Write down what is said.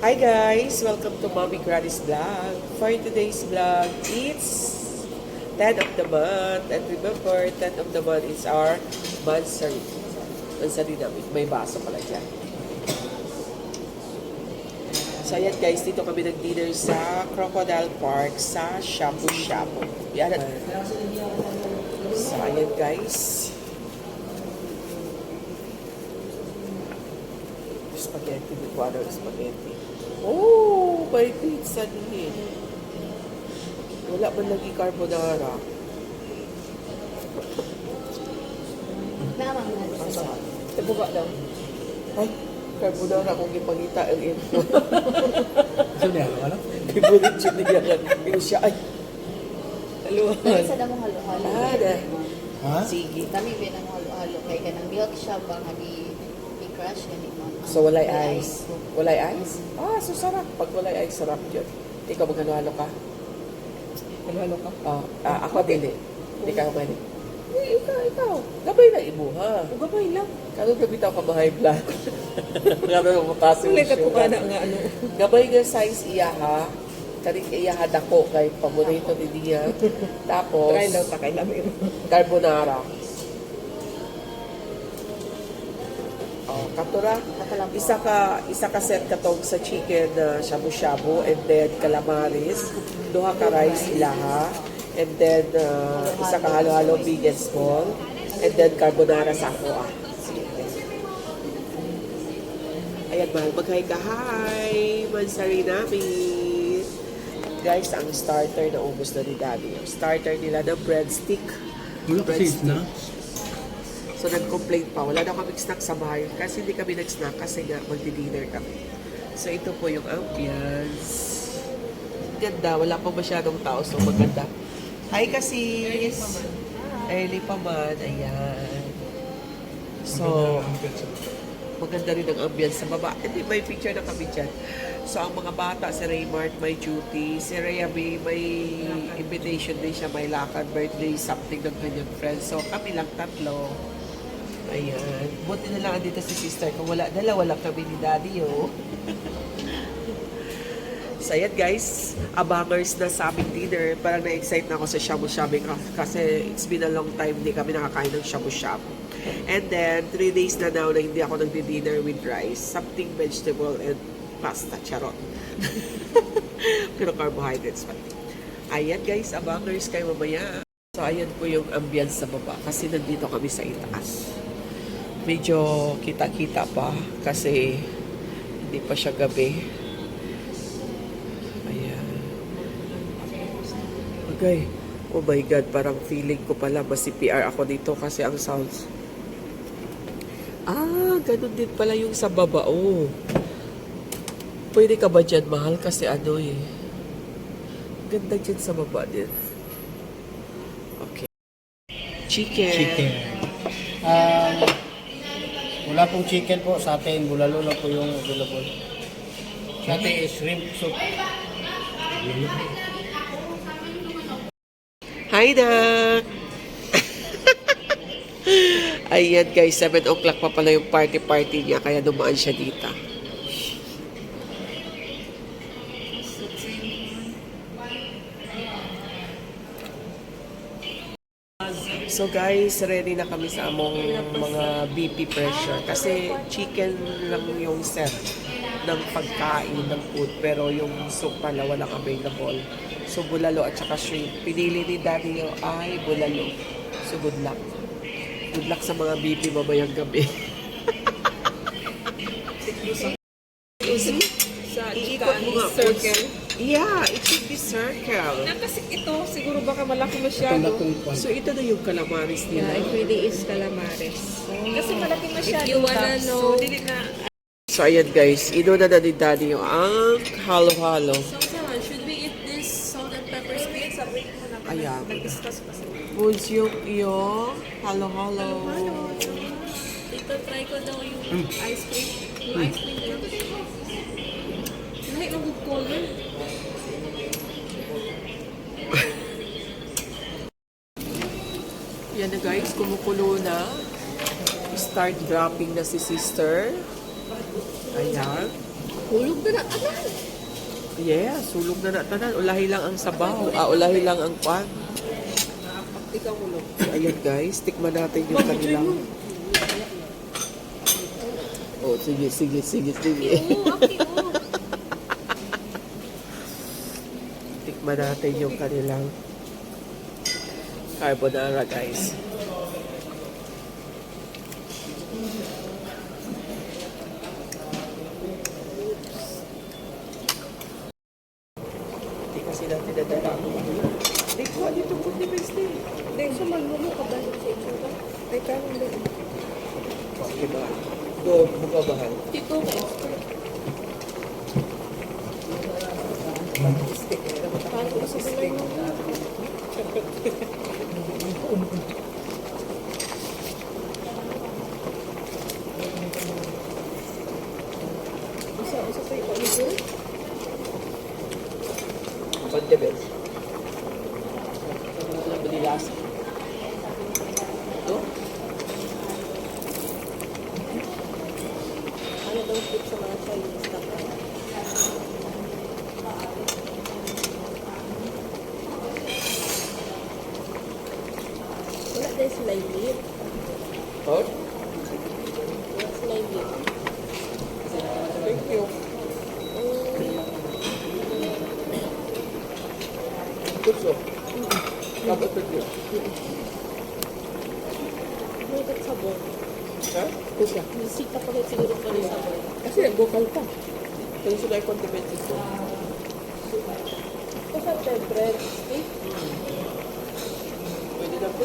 Hi guys! Welcome to Mommy Granny's vlog. For today's vlog, it's 10 of the month. And remember, 10 of the month is our mansari. Mansari namin. May baso pala dyan. So ayan guys, dito kami nag-dinner sa Crocodile Park sa Shabu Shabu. Yan. So ayan guys. Spaghetti, di ko spaghetti. Oh, may pizza din. Wala man lagi carbonara. Namang na. Asa? Tabuga daw. Ay, carbonara kung ipangita ang ito. Gusto niya, ano? Favorite yun niya. Yung siya, ay. Kaya Haluhan. sa damo halo-halo. Ah, na. Ha? Sige. Dami ba ng halo-halo kay kanang milk siya ba nga di di crush yan ni mama. So, walay ice. Walay ice? Ah, so sarap. Pag walay ice, sarap yun. Ikaw maghalo ka? Maghalo ka? Ah, ah, ako dili. Hindi ka kamali. Eh, ikaw, ikaw. Gabay na ibuha. Gabay lang. Kano gabitaw ka ba high blood? Kano mo kasi Uli ka to ka na nga ano. Gabay nga size iya ha. Kani iya ha dako kay paborito ni Dia. Tapos Try daw ta kay lami. carbonara. Oh, katura. Isa ka isa ka set katong sa chicken na shabu-shabu and then calamaris, duha ka rice ilaha, and then uh, isa ka halo-halo big and small, and then carbonara sa ako ah. Ayan mahal, mag-hi ka. Hi! Mansari namin. Guys, ang starter na ubos na ni Daddy. Starter nila ng breadstick. Wala kasi na. So, nag-complain pa. Wala na kaming snack sa bahay. Kasi hindi kami nag-snack kasi nga magdi-dinner kami. So, ito po yung ambience. Ganda. Wala pa masyadong tao. So, maganda. Hi kasi! Early pa man. Ayan. So, maganda rin ang ambience sa baba. Hindi, may picture na kami dyan. So, ang mga bata, si Raymart may duty. Si Rhea may, may invitation din siya, may lakad, birthday, something ng kanyang friends. So, kami lang tatlo. Ayan. Buti na lang dito si sister. Kung wala, dalawa lang kami ni daddy, oh. So, ayan guys, abangers na sa aming dinner. Parang na-excite na ako sa shabu-shabu kasi it's been a long time hindi kami nakakain ng shabu-shabu. And then, three days na now na hindi ako nagdi-dinner with rice. Something vegetable and pasta, charot. Pero carbohydrates pa. Ayan guys, abangers kayo mamaya. So, ayan po yung ambience sa baba kasi nandito kami sa itaas. Medyo kita-kita pa kasi hindi pa siya gabi. Ayan. Okay. Oh my God, parang feeling ko pala mas CPR ako dito kasi ang sounds. Ah, ganun din pala yung sa baba. Oh. Pwede ka ba dyan, mahal? Kasi ano eh. Ganda dyan sa baba din. Okay. Chicken. Chicken. Um, wala pong chicken po sa atin. Bulalo lang po yung available. Sa atin is shrimp soup. Hi na! Ayan guys, 7 o'clock pa pala yung party-party niya kaya dumaan siya dito. So guys, ready na kami sa among mga BP pressure kasi chicken lang yung set ng pagkain ng food pero yung soup pala walang available. So bulalo at saka shrimp. Pinili ni Daddy yung ay bulalo. So good luck. Good luck sa mga BP mamayang gabi. Iikot mo nga, circle. Yeah, it should be circle. Na kasi ito, siguro baka malaki masyado. So ito na yung calamaris Yeah, nila. it really is calamares. Kasi malaki masyado. If you wanna know- So, dili na. So ayan guys, inuna na ni Daddy yung ang halo-halo. So, Sarah, should we eat this salt and pepper steak? Sabi ko na. Ayan. Nag-discuss pa sila. Foods yung halo-halo. Ito, try ko daw yung ice cream. Yung ice cream good color. Yan na guys, kumukulo na. Start dropping na si sister. Ayan. Hulog na na. Anan? Yeah, sulog na na tanan. Ulahi lang ang sabaw. Ah, ulahi lang ang pan. Ikaw ulog. Ayan guys, tikman natin yung kanilang. Oh, sige, sige, sige, sige. Oo, okay, Tikman natin yung kanilang carbonara guys. Hindi kasi natin nadala ang Hindi ko, dito po ni Bestie. Hindi, so maglumo ka ba sa itsura? Ay, karon din. Okay ba? Go, buka bahal. Tito ka mo? Isa, isa sa ikaw nito. Pag the best. Ito? Ano daw tip sa mga Wala dahil sila yung Oh? Wala sila yung Thank you. Kat sabon. Ha? Gusto. Sika pa rin siguro pa rin sabon. Kasi nagbukal pa. Kaya sila yung condiment ito. Kasi sa bread stick, Pwede na po.